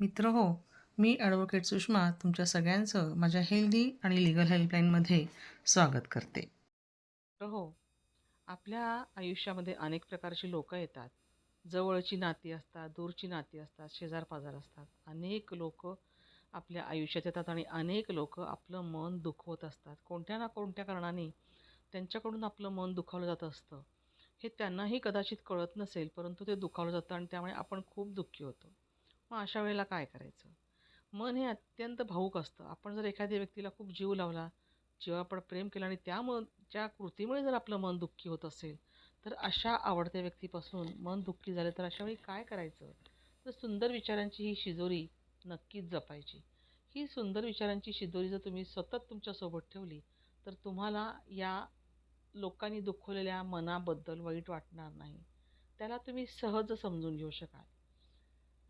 मित्र हो मी ॲडव्होकेट सुषमा तुमच्या सगळ्यांचं माझ्या हेल्दी आणि लिगल हेल्पलाईनमध्ये स्वागत करते. हो आपल्या आयुष्यामध्ये अनेक प्रकारची लोकं येतात. जवळची नाती असतात दूरची नाती असतात शेजारपाजार असतात. अनेक लोक आपल्या आयुष्यात येतात आणि अनेक लोक आपलं मन दुखवत असतात. कोणत्या ना कोणत्या कारणाने त्यांच्याकडून आपलं मन दुखावलं जात असतं हे त्यांनाही कदाचित कळत नसेल परंतु ते दुखावलं जातं आणि त्यामुळे आपण खूप दुःखी होतो. मग अशा वेळेला काय करायचं? मन हे अत्यंत भाऊक असतं. आपण जर एखाद्या व्यक्तीला खूप जीव लावला जेव्हा आपण प्रेम केलं आणि त्या मन ज्या कृतीमुळे जर आपलं मन दुःखी होत असेल तर अशा आवडत्या व्यक्तीपासून मन दुःखी झालं तर अशा वेळी काय करायचं? तर सुंदर विचारांची ही शिजोरी नक्कीच जपायची. ही सुंदर विचारांची शिदोरी जर तुम्ही सतत तुमच्यासोबत ठेवली तर तुम्हाला या लोकांनी दुखवलेल्या मनाबद्दल वाईट वाटणार नाही. त्याला तुम्ही सहज समजून घेऊ शकाल.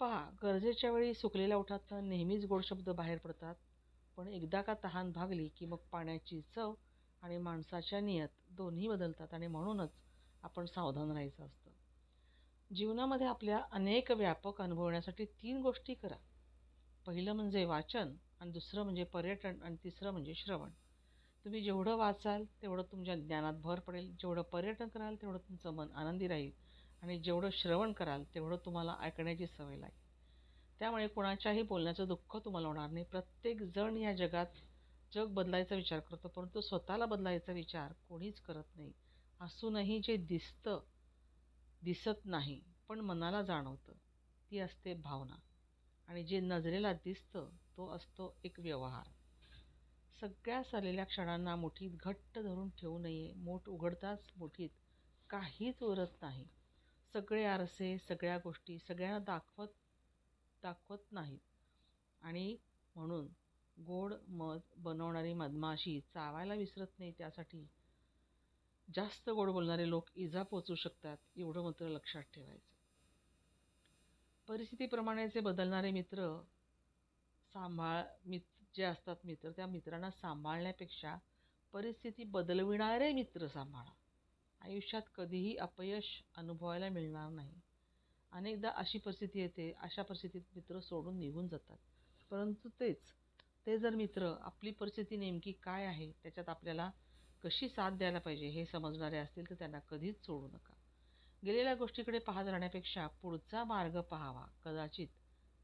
पहा गरजेच्या वेळी सुकलेल्या ओठातनं नेहमीच गोड शब्द बाहेर पडतात. पण एकदा का तहान भागली की मग पाण्याची चव आणि माणसाच्या नियत दोन्ही बदलतात आणि म्हणूनच आपण सावधान राहायचं असतं. जीवनामध्ये आपल्या अनेक व्यापक अनुभवण्यासाठी तीन गोष्टी करा. पहिलं म्हणजे वाचन आणि दुसरं म्हणजे पर्यटन आणि तिसरं म्हणजे श्रवण. तुम्ही जेवढं वाचाल तेवढं तुमच्या ज्ञानात भर पडेल. जेवढं पर्यटन कराल तेवढं तुमचं मन आनंदी राहील. आणि जेवढं श्रवण कराल तेवढं तुम्हाला ऐकण्याची सवय लागेल. त्यामुळे कोणाच्याही बोलण्याचं दुःख तुम्हाला होणार नाही. प्रत्येक जण या जगात जग बदलायचा विचार करतो परंतु स्वतःला बदलायचा विचार कोणीच करत नाही. असूनही जे दिसतं दिसत नाही पण मनाला जाणवतं ती असते भावना. आणि जे नजरेला दिसतं तो असतो एक व्यवहार. सगळ्या चाललेल्या क्षणांना मुठीत घट्ट धरून ठेवू नये. मोठ उघडताच मुठीत काहीच उरत नाही. सगळे आरसे सगळ्या गोष्टी सगळ्यांना दाखवत दाखवत नाहीत. आणि म्हणून गोड मध बनवणारी मधमाशी चावायला विसरत नाही त्यासाठी. जास्त गोड बोलणारे लोक इजा पोचू शकतात एवढं मात्र लक्षात ठेवायचं. परिस्थितीप्रमाणेचे बदलणारे मित्र सांभाळ मित्र जे असतात मित्र त्या मित्रांना सांभाळण्यापेक्षा परिस्थिती बदलविणारे मित्र सांभाळा. आयुष्यात कधीही अपयश अनुभवायला मिळणार नाही. अनेकदा अशी परिस्थिती येते अशा परिस्थितीत मित्र सोडून निघून जातात. परंतु तेच ते जर मित्र आपली परिस्थिती नेमकी काय आहे त्याच्यात आपल्याला कशी साथ द्यायला पाहिजे हे समजणारे असतील तर त्यांना कधीच सोडू नका. गेलेल्या गोष्टीकडे पाहत राहण्यापेक्षा पुढचा मार्ग पाहावा. कदाचित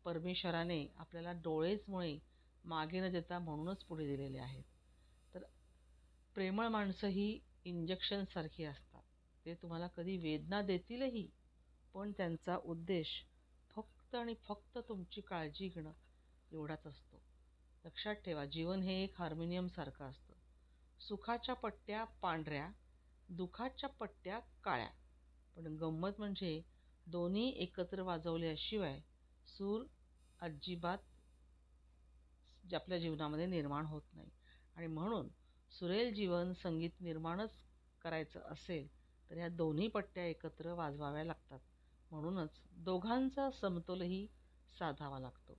परमेश्वराने आपल्याला डोळेचमुळे मागे न देता म्हणूनच पुढे दिलेले आहेत. तर प्रेमळ माणसं ही इंजेक्शनसारखी असतात. ते तुम्हाला कधी वेदना देतीलही. पण त्यांचा उद्देश फक्त आणि फक्त तुमची काळजी घेणं एवढाच असतो. लक्षात ठेवा जीवन हे एक हार्मोनियमसारखं असतं. सुखाच्या पट्ट्या पांढऱ्या दुखाच्या पट्ट्या काळ्या. पण गंमत म्हणजे दोन्ही एकत्र वाजवल्याशिवाय सूर अजिबात आपल्या जीवनामध्ये निर्माण होत नाही. आणि म्हणून सुरेल जीवन संगीत निर्माणच करायचं असेल तर ह्या दोन्ही पट्ट्या एकत्र वाजवाव्या लागतात. म्हणूनच दोघांचा समतोलही साधावा लागतो.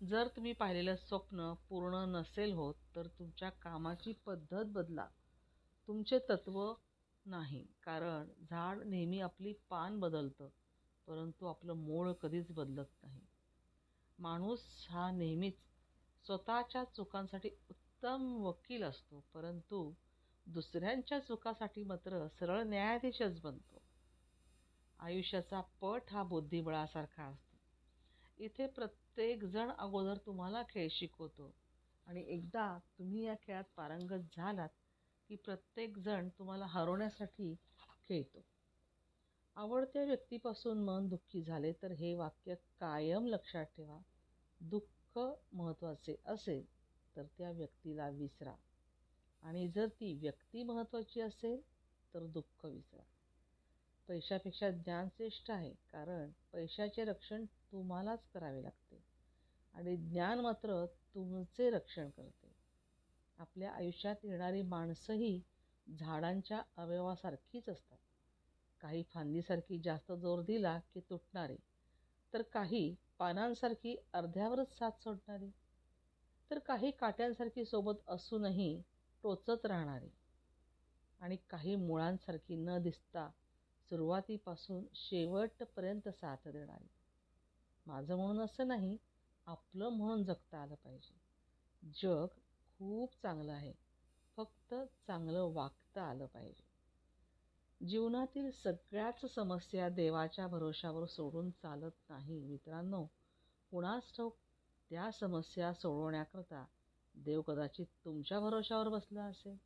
जर तुम्ही पाहिलेलं स्वप्न पूर्ण नसेल होत तर तुमच्या कामाची पद्धत बदला. तुमचे तत्त्व नाही कारण झाड नेहमी आपली पान बदलतं परंतु आपलं मूळ कधीच बदलत नाही. माणूस हा नेहमीच स्वतःच्या चुकांसाठी उत्तम वकील असतो परंतु दुसऱ्यांच्या चुकासाठी मात्र सरळ न्यायाधीशच बनतो. आयुष्याचा पट हा बुद्धिबळासारखा असतो. इथे प्रत्येकजण अगोदर तुम्हाला खेळ शिकवतो आणि एकदा तुम्ही या खेळात पारंगत झालात की प्रत्येकजण तुम्हाला हरवण्यासाठी खेळतो. आवडत्या व्यक्तीपासून मन दुःखी झाले तर हे वाक्य कायम लक्षात ठेवा. दुःख महत्त्वाचे असेल तर त्या व्यक्तीला विसरा. आणि जर ती व्यक्ती महत्त्वाची असेल तर दुःख विसरा. पैशापेक्षा ज्ञान श्रेष्ठ आहे कारण पैशाचे रक्षण तुम्हालाच करावे लागते. आणि ज्ञान मात्र तुमचे रक्षण करते. आपल्या आयुष्यात येणारी माणसंही झाडांच्या अवयवासारखीच असतात. काही फांदीसारखी जास्त जोर दिला की तुटणारे तर काही पानांसारखी अर्ध्यावरच साथ सोडणारी तर काही काट्यांसारखी सोबत असूनही टोचत राहणारी. आणि काही मुळांसारखी न दिसता सुरुवातीपासून शेवटपर्यंत साथ देणारी. माझं म्हणून असं नाही आपलं म्हणून जगता आलं पाहिजे. जग खूप चांगलं आहे. फक्त चांगलं वागता आलं पाहिजे. जीवनातील सगळ्याच समस्या देवाच्या भरोशावर सोडून चालत नाही मित्रांनो. कुणास ठाऊक त्या समस्या सोडवण्याकरता देव कदाचित तुमच्या भरोशावर बसला असेल.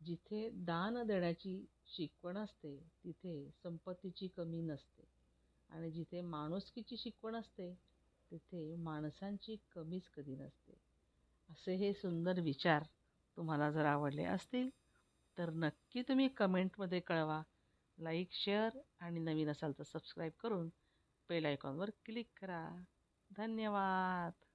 जिथे दान देण्याची शिकवण असते तिथे संपत्तीची कमी नसते. आणि जिथे माणुसकीची शिकवण असते तिथे माणसांची कमीच कधी नसते. असे हे सुंदर विचार तुम्हाला जर आवडले असतील तर नक्की तुम्ही कमेंटमध्ये कळवा. लाईक शेअर आणि नवीन असाल तर सबस्क्राईब करून बेल आयकॉनवर क्लिक करा. धन्यवाद!